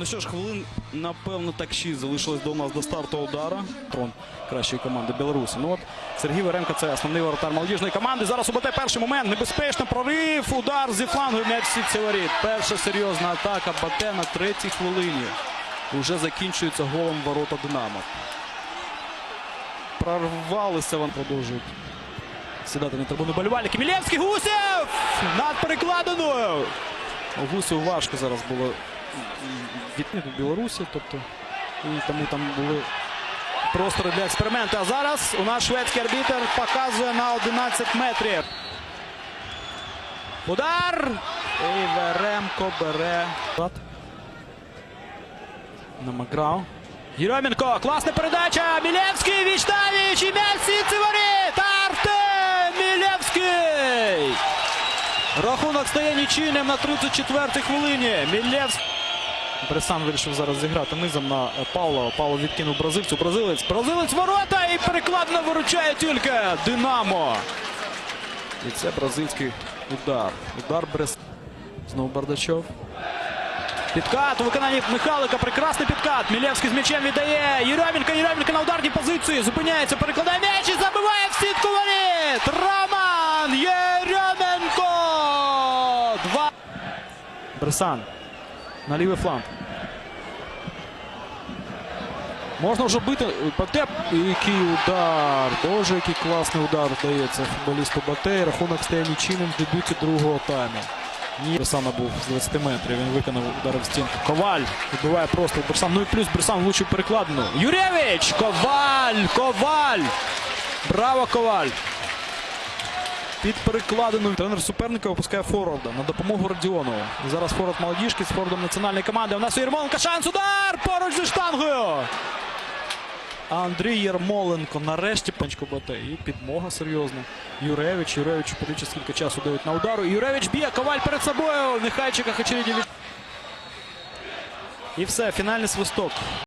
Ну що ж, хвилин, напевно, так 6 залишилось до нас до старту удара. Трон кращої команди Білорусі. Ну от Сергій Веренко це основний воротар молодіжної команди. Зараз у БТ перший момент. Небезпечно прорив. Удар зі флангу. М'яч в воріт. Перша серйозна атака БТ на третій хвилині. Уже закінчується голом ворота Динамо. Прорвалися вони продовжують сідати на трибуну болівальники. Мілєвський Гусєв! Над перекладиною! Гусєву важко зараз було відміти Білорусі, тобто і тому там були простори для експерименту. А зараз у нас шведський арбітр показує на 11 метрів. Удар! І Веремко бере. На Маграу. Єрьоменко, класна передача. Мілєвський, Вічнавіч, і м'яч в сітці воріт! Артем Мілєвський! Рахунок стає нічийним на 34-й хвилині. Мілєвський. Бресан вирішив зараз зіграти низом на е, Павла. Павло відкинув бразильцю. Бразилець. Бразилець ворота і перекладно виручає тільки Динамо. І це бразильський удар. Удар Брес. Знову Бардачов. Підкат у виконанні Михайлика. Прекрасний підкат. Мілєвський з м'ячем віддає. Єрьоменко. Єрьоменко на ударній позиції. Зупиняється. Перекладає м'яч і забиває в сітку воріт. Роман Єрьоменко. Два. Бресан. На лівий фланг. Можна вже бити. Патеп. Який удар. Боже, який класний удар вдається футболісту Батей. Рахунок стає нічийним в дебюті другого тайму. Ні, Бресана був з 20 метрів. Він виконав удар в стінку. Коваль відбиває просто Берсан. Ну і плюс Берсан влучив перекладину. Юрєвич! Коваль! Коваль! Браво, Коваль! Під перекладину тренер суперника випускає форварда на допомогу Родіонову. Зараз форвард молодіжки з форвардом національної команди. У нас у Єрмоленка шанс удар поруч зі штангою. Андрій Єрмоленко нарешті панчко бате. І підмога серйозна. Юревич. Юревич подивіться, скільки часу дають на удару. Юревич б'є, коваль перед собою. Нехайчика Хачеріді від... І все, фінальний свисток.